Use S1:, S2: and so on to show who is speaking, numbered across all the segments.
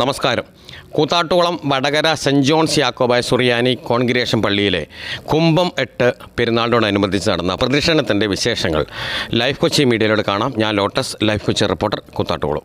S1: നമസ്കാരം. Koothattukulam Vadakara saint John's Yakobaya Suriyani congregation പള്ളിയിലെ കുംഭം എട്ട് പെരുന്നാളിനോടനുബന്ധിച്ച് നടന്ന പ്രദക്ഷിണത്തിന്റെ വിശേഷങ്ങൾ ലൈഫ് കൊച്ചി മീഡിയയിലൂടെ കാണാം. ഞാൻ Lotus Life Kochi reporter Koothattukulam.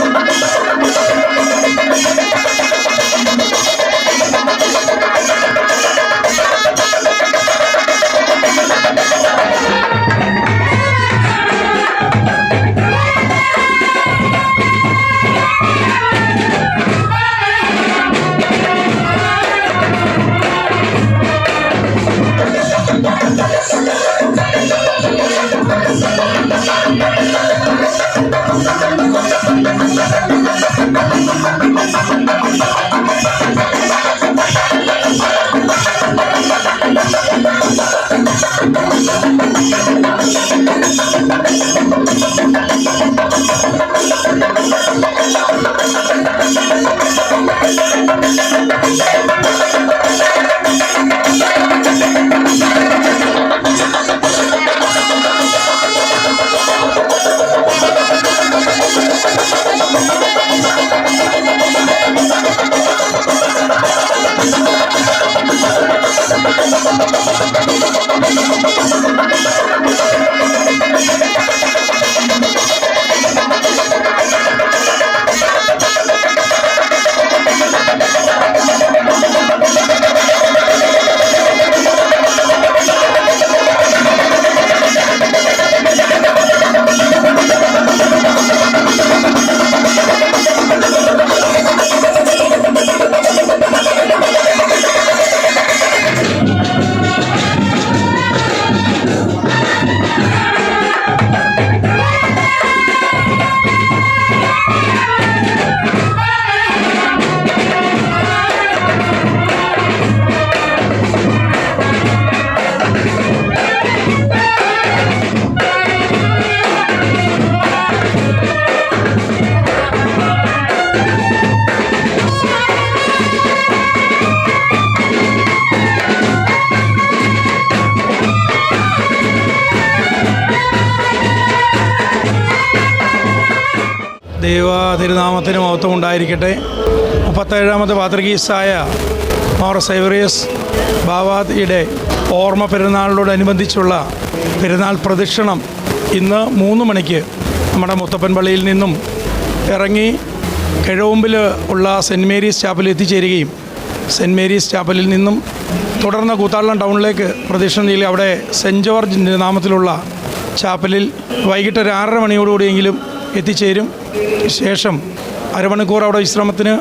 S2: ദൈവ തിരുനാമത്തിന് മഹത്വം ഉണ്ടായിരിക്കട്ടെ. മുപ്പത്തേഴാമത്തെ പാത്രികീസായ മോർ സൈവറിയസ് ബാവാദിയുടെ ഓർമ്മ പെരുന്നാളിനോടനുബന്ധിച്ചുള്ള പെരുന്നാൾ പ്രദക്ഷിണം ഇന്ന് മൂന്ന് മണിക്ക് നമ്മുടെ മുത്തപ്പൻ പള്ളിയിൽ നിന്നും ഇറങ്ങി കിഴവുമ്പിൽ ഉള്ള സെന്റ് മേരീസ് ചാപ്പലിൽ എത്തിച്ചേരുകയും സെന്റ് മേരീസ് ചാപ്പലിൽ നിന്നും തുടർന്ന് കൂത്താളം ടൗണിലേക്ക് പ്രദക്ഷിണം ചെയ്യുക അവിടെ സെന്റ് ജോർജിന്റെ നാമത്തിലുള്ള ചാപ്പലിൽ വൈകിട്ട് ഒരു ആറര മണിയോടുകൂടിയെങ്കിലും എത്തിച്ചേരും. ശേഷം അരമണിക്കൂർ അവിടെ വിശ്രമത്തിന്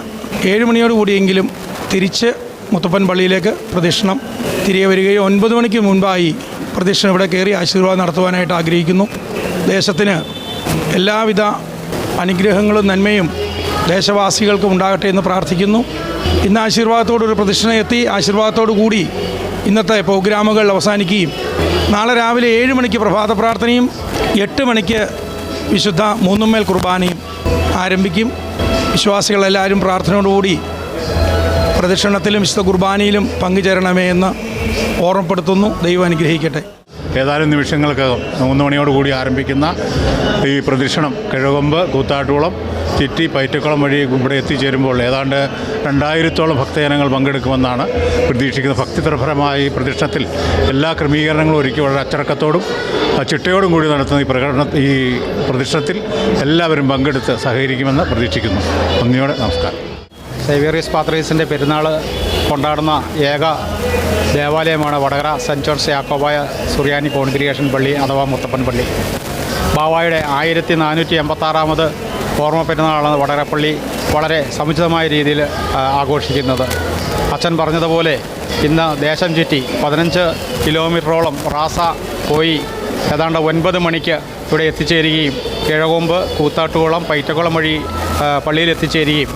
S2: ഏഴ് മണിയോടുകൂടിയെങ്കിലും തിരിച്ച് മുത്തപ്പൻ പള്ളിയിലേക്ക് പ്രദക്ഷിണം തിരികെ വരികയും ഒൻപത് മണിക്ക് മുൻപായി പ്രദക്ഷിണം ഇവിടെ കയറി ആശീർവാദം നടത്തുവാനായിട്ട് ആഗ്രഹിക്കുന്നു. ദേശത്തിന് എല്ലാവിധ അനുഗ്രഹങ്ങളും നന്മയും ദേശവാസികൾക്കും ഉണ്ടാകട്ടെ എന്ന് പ്രാർത്ഥിക്കുന്നു. ഇന്ന് ആശീർവാദത്തോടൊരു പ്രദക്ഷിണം എത്തി. ആശീർവാദത്തോടു കൂടി ഇന്നത്തെ പ്രോഗ്രാമുകൾ അവസാനിക്കുകയും നാളെ രാവിലെ ഏഴ് മണിക്ക് പ്രഭാത പ്രാർത്ഥനയും എട്ട് മണിക്ക് വിശുദ്ധ മൂന്നുമേൽ കുർബാനയും ആരംഭിക്കും. വിശ്വാസികളെല്ലാവരും പ്രാർത്ഥനയോടുകൂടി പ്രദക്ഷിണത്തിലും വിശുദ്ധ കുർബാനയിലും പങ്കുചേരണമേ എന്ന് ഓർമ്മപ്പെടുത്തുന്നു. ദൈവം അനുഗ്രഹിക്കട്ടെ.
S3: ഏതാനും നിമിഷങ്ങൾക്ക് മൂന്ന് മണിയോട് കൂടി ആരംഭിക്കുന്ന ഈ പ്രദക്ഷിണം കിഴകൊമ്പ് കൂത്താട്ടുകുളം ചിറ്റി പൈറ്റക്കുളം വഴി ഇവിടെ എത്തിച്ചേരുമ്പോൾ ഏതാണ്ട് രണ്ടായിരത്തോളം ഭക്തജനങ്ങൾ പങ്കെടുക്കുമെന്നാണ് പ്രതീക്ഷിക്കുന്നത്. ഭക്തിതർഭരമായ ഈ പ്രദക്ഷിണത്തിൽ എല്ലാ ക്രമീകരണങ്ങളും ഒരുക്കി വളരെ അച്ചടക്കത്തോടും ചിട്ടയോടും കൂടി നടത്തുന്ന ഈ പ്രകടന ഈ പ്രദക്ഷിണത്തിൽ എല്ലാവരും പങ്കെടുത്ത് സഹകരിക്കുമെന്ന് പ്രതീക്ഷിക്കുന്നു. നന്ദിയോടെ നമസ്കാരം.
S4: സേവിയറിയസ് പാത്രീസിന്റെ പെരുന്നാൾ കൊണ്ടാടുന്ന ഏക ദേവാലയമാണ് Vadakara saint John's Yakobaya Suriyani congregation പള്ളി അഥവാ മുത്തപ്പൻ പള്ളി. ബാവായുടെ ആയിരത്തി നാനൂറ്റി എൺപത്താറാമത് ഓർമ്മ പെരുന്നാളാണ് വടകരപ്പള്ളി വളരെ സമുചിതമായ രീതിയിൽ ആഘോഷിക്കുന്നത്. അച്ഛൻ പറഞ്ഞതുപോലെ ഇന്ന് ദേശം ചുറ്റി പതിനഞ്ച് കിലോമീറ്ററോളം റാസ പോയി ഏതാണ്ട് ഒൻപത് മണിക്ക് ഇവിടെ എത്തിച്ചേരുകയും കിഴകൊമ്പ് കൂത്താട്ടുകുളം പൈറ്റക്കുളം വഴി പള്ളിയിൽ എത്തിച്ചേരുകയും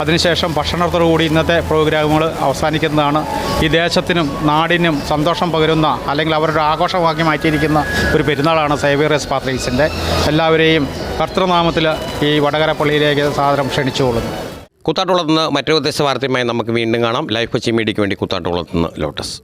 S4: അതിനുശേഷം ഭക്ഷണത്തോടുകൂടി ഇന്നത്തെ പ്രോഗ്രാമുകൾ അവസാനിക്കുന്നതാണ്. ഈ ദേശത്തിനും നാടിനും സന്തോഷം പകരുന്ന അല്ലെങ്കിൽ അവരുടെ ആഘോഷമാക്കി മാറ്റിയിരിക്കുന്ന ഒരു പെരുന്നാളാണ് സേവിയറസ് പാത്രീസിന്റെ. എല്ലാവരെയും കർത്തൃനാമത്തിൽ ഈ വടകര പള്ളിയിലേക്ക് സാദരം ക്ഷണിച്ചുകൊള്ളുന്നു.
S1: കുത്താട്ടുള്ളത്ത് നിന്ന് മറ്റൊരു ഉദ്ദേശ വാർത്തയുമായി നമുക്ക് വീണ്ടും കാണാം. ലൈഫ് കൊച്ചി മീഡിയയ്ക്ക് വേണ്ടി കുത്താട്ടുള്ളത്ത് നിന്ന് ലോട്ടസ്.